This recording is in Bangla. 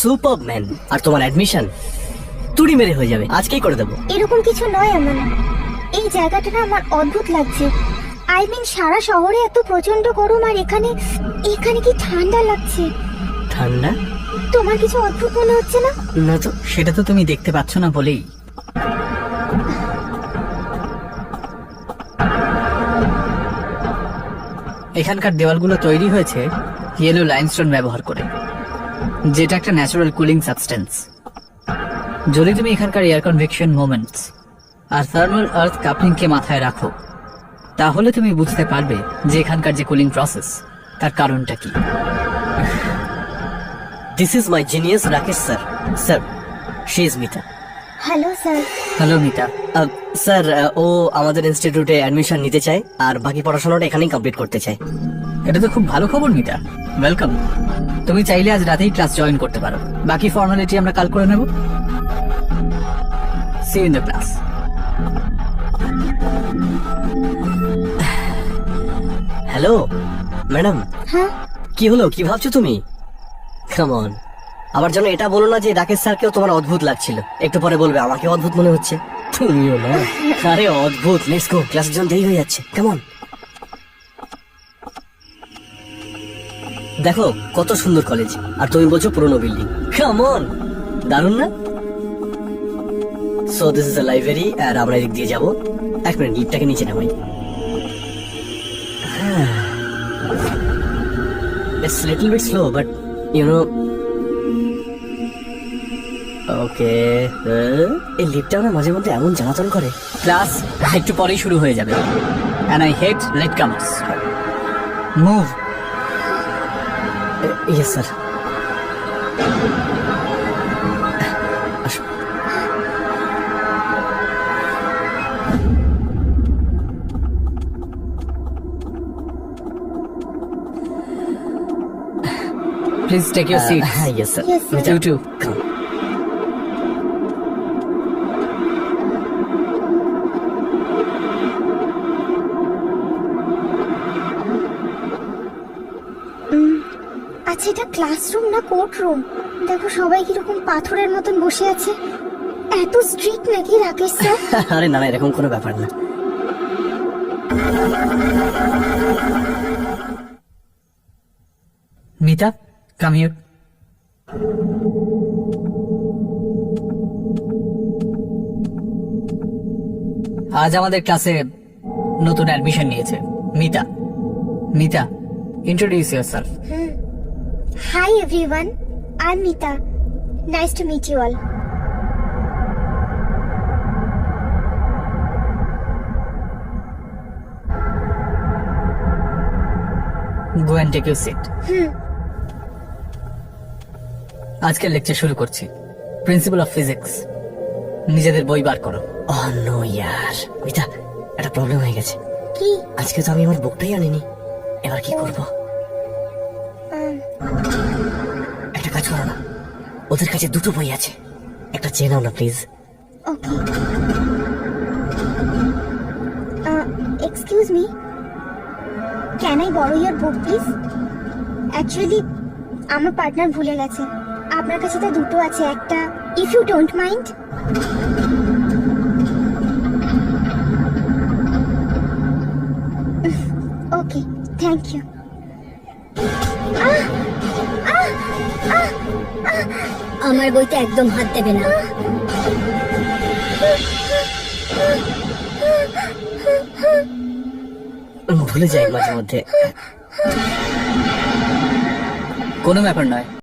সুপার ম্যান আর তোমার অ্যাডমিশন তুড়ি মেরে হয়ে যাবে। আজকেই করে দেবো। এরকম কিছু নয় এমন এই জায়গাটা না আমার অদ্ভুত লাগছে। আই মিন সারা শহরে এত প্রচণ্ড গরম আর এখানে এখানে কি ঠান্ডা লাগছে? ঠান্ডা? তোমার কিছু অদ্ভুত মনে হচ্ছে না? না তো সেটা তো তুমি দেখতে পাচ্ছ না বলেই। এখানকার দেওয়ালগুলো তৈরি হয়েছে ইয়েলো লাইমস্টোন ব্যবহার করে। যেটা একটা ন্যাচারাল কুলিং সাবস্টেন্স যদি তুমি এখানকার এয়ার কনভেকশন মোমেন্টস আর থার্মাল আর্থ কাপলিংকে মাথায় রাখো তাহলে তুমি বুঝতে পারবে যে এখানকার যে কুলিং প্রসেস তার কারণটা কি। This is my genius Rakesh sir sir she is Mita hello sir hello Mita sir ও আমাদের ইনস্টিটিউটে অ্যাডমিশন নিতে চায় আর বাকি পড়াশোনাটা এখানেই কমপ্লিট করতে চায়। এটা তো খুব ভালো খবর মিতা ওয়েলকাম তুমি চাইলে আজ রাতেই ক্লাস জয়েন করতে পারো। বাকি ফর্মালিটি আমরা কাল করে নেব। See in the class hello madam হ্যাঁ? কি হলো? কি ভাবছ তুমি? কেমন আবার যেন এটা বলো না যে রাকেশ স্যারকেও তোমার অদ্ভুত লাগছিল। একটু পরে বলবে আমাকে অদ্ভুত মনে হচ্ছে। তুমিও না? আরে অদ্ভুত লেটস গো ক্লাসের জন্য দেরি হয়ে যাচ্ছে। কেমন দেখো কত সুন্দর কলেজ আর তুমি বলছো পুরনো বিল্ডিং কেমন দারুণ না? So this is a library আর আমরা এদিক দিয়ে যাব। এক মিনিট লিফটটাকে নিচে নামাই। a little bit slow, but you know. ওকে এই লিফটটা না মাঝে মধ্যে এমন জ্বালাতন করে। ক্লাস একটু পরেই শুরু হয়ে যাবে। And I hate latecomers move yes sir please take your seat হ্যাঁ yes sir Yes, sir. You too আচ্ছা এটা ক্লাসরুম না কোর্ট রুম দেখো সবাই কীরকম পাথরের মতন বসে আছে। এত স্ট্রিক্ট নাকি রাকেশ স্যার? আরে না না এরকম কোনো ব্যাপার না। মিতা কাম হিয়ার আজ আমাদের ক্লাসে নতুন অ্যাডমিশন নিয়েছে। Mita Mita introduce yourself hi everyone I am Mita nice to meet you all go and take your seat আজকের লেকচার শুরু করছি প্রিন্সিপাল অফ ফিজিক্স নিজেদের বই বার করো ও নো ইয়ার মিতা একটা প্রবলেম হয়ে গেছে কি আজকে তো আমি আমার বুকটাই আনিনি এবার কি করব একটা কাজ করো না। ওদের কাছে দুটো বই আছে। একটা চেয়ে নাও না please okay excuse me can I borrow your book please actually আমার পার্টনার ভুলে গেছে। আপনার কাছে তো দুটো আছে, একটা if you don't mind okay thank you আমার বইতে একদম হাত দেবে না। ভুলে যাই মাঝে মধ্যে। কোনো ব্যাপার নয়।